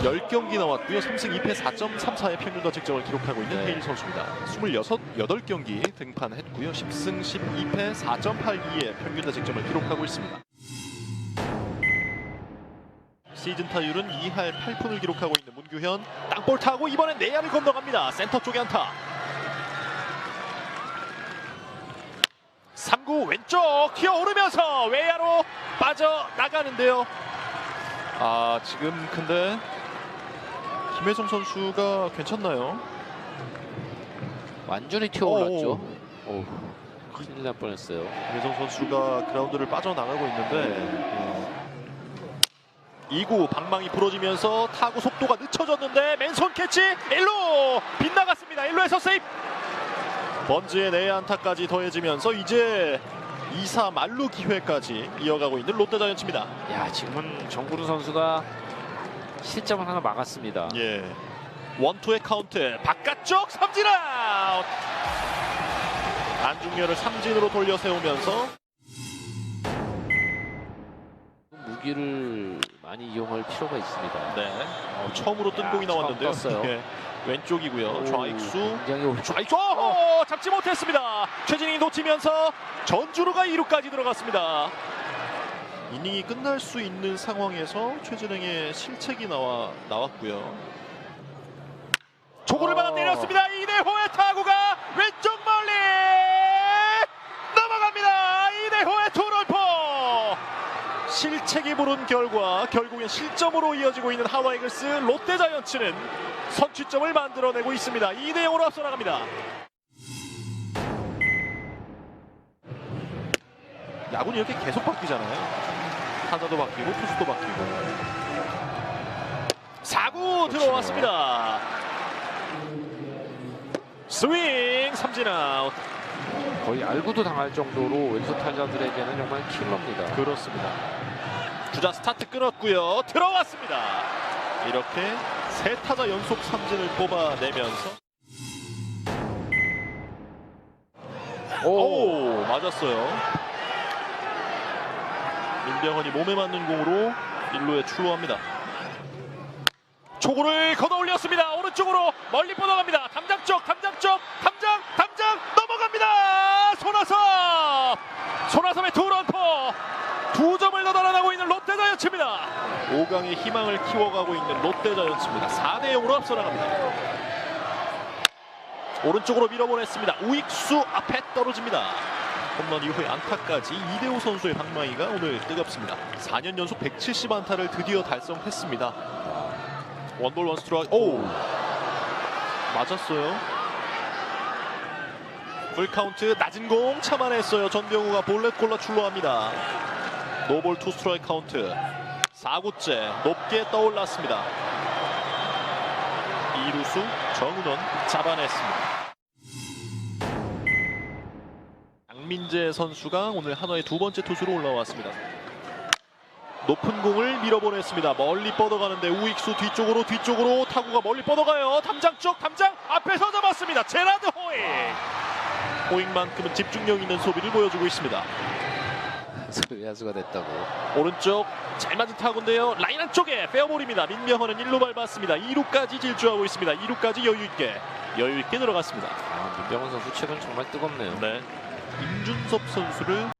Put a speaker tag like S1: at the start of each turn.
S1: 10경기 나왔고요. 3승 2패 4.34의 평균 자책점을 기록하고 있는
S2: 네.
S1: 헤일 선수입니다. 26, 8경기 등판했고요. 10승 12패 4.82의 평균 자책점을 기록하고 있습니다. 시즌 타율은 2할 8푼을 기록하고 있는 문규현 땅볼 타고 이번엔 내야를 건너갑니다. 센터 쪽에 안타. 3구 왼쪽 튀어오르면서 외야로 빠져나가는데요. 아 지금 근데 김혜성 선수가 괜찮나요?
S2: 완전히 튀어올랐죠. 오, 큰일 날 뻔했어요.
S1: 김혜성 선수가 그라운드를 빠져나가고 있는데 2구 방망이 부러지면서 타구 속도가 늦춰졌는데 맨손 캐치 1루! 빗나갔습니다. 1루에서 세이프! 번즈의 내야 안타까지 더해지면서 이제 2사 만루 기회까지 이어가고 있는 롯데자이언츠입니다.
S2: 야, 지금은 정구루 선수가 실점을 하나 막았습니다.
S1: 예. 원투의 카운트. 바깥쪽 삼진 아웃 안중열을 삼진으로 돌려 세우면서
S2: 무기를 많이 이용할 필요가 있습니다.
S1: 네. 어, 처음으로 뜬
S2: 야,
S1: 공이 나왔는데요.
S2: 처음 떴어요.
S1: 예, 왼쪽이고요.
S2: 오,
S1: 좌익수.
S2: 굉장히 오-
S1: 좌익수! 어, 잡지 못했습니다. 최진이 놓치면서 전주루가 2루까지 들어갔습니다 이닝이 끝날 수 있는 상황에서 최진행의 실책이 나와 나왔고요. 조구를
S2: 어.
S1: 받아 때렸습니다. 이대호의 타구가 왼쪽 멀리! 넘어갑니다. 이대호의 투런포! 실책이 부른 결과 결국엔 실점으로 이어지고 있는 하와이글스 롯데자이언츠는 선취점을 만들어내고 있습니다. 2대 0으로 앞서 나갑니다 야구는 이렇게 계속 바뀌잖아요 타자도 바뀌고 투수도 바뀌고 4구 들어왔습니다 스윙 삼진 아웃
S2: 거의 알고도 당할 정도로 왼손 타자들에게는 정말 킬러입니다.
S1: 그렇습니다. 주자 스타트 끊었고요. 들어왔습니다. 이렇게 세 타자 연속 삼진을 뽑아내면서 오 맞았어요. 민병헌이 몸에 맞는 공으로 1루에 출루합니다. 초구를 걷어 올렸습니다. 오른쪽으로 멀리 뻗어갑니다. 담장 쪽, 담장 쪽, 담장, 담장 넘어갑니다. 손아섭, 손아섭의 투런포 두 점을 더 달아나고 있는 롯데자이언츠입니다. 5강의 희망을 키워가고 있는 롯데자이언츠입니다. 4대 0으로 앞서 나갑니다. 오른쪽으로 밀어보냈습니다. 우익수 앞에 떨어집니다. 홈런 이후에 안타까지 이대호 선수의 방망이가 오늘 뜨겁습니다. 4년 연속 170 안타를 드디어 달성했습니다. 원볼 원스트라이크 오 맞았어요. 풀카운트 낮은 공 참아냈어요. 전병우가 볼넷 골라 출루합니다. 노볼 투 스트라이크 카운트 4구째 높게 떠올랐습니다. 이루수 정은원 잡아냈습니다. 양민재 선수가 오늘 한화의 두 번째 투수로 올라왔습니다. 높은 공을 밀어보냈습니다. 멀리 뻗어가는데 우익수 뒤쪽으로 뒤쪽으로 타구가 멀리 뻗어가요. 담장 쪽 담장 앞에서 잡았습니다. 제라드 호잉. 호잉만큼은 집중력 있는 소비를 보여주고 있습니다.
S2: 외야수가 됐다고.
S1: 오른쪽 잘 맞은 타구인데요. 라인 안쪽에 페어볼입니다. 민명헌은 1루 밟았습니다. 2루까지 질주하고 있습니다. 2루까지 여유 있게 여유 있게 들어갔습니다.
S2: 아, 민병헌 선수 최근 정말 뜨겁네요.
S1: 네. 임준섭 선수를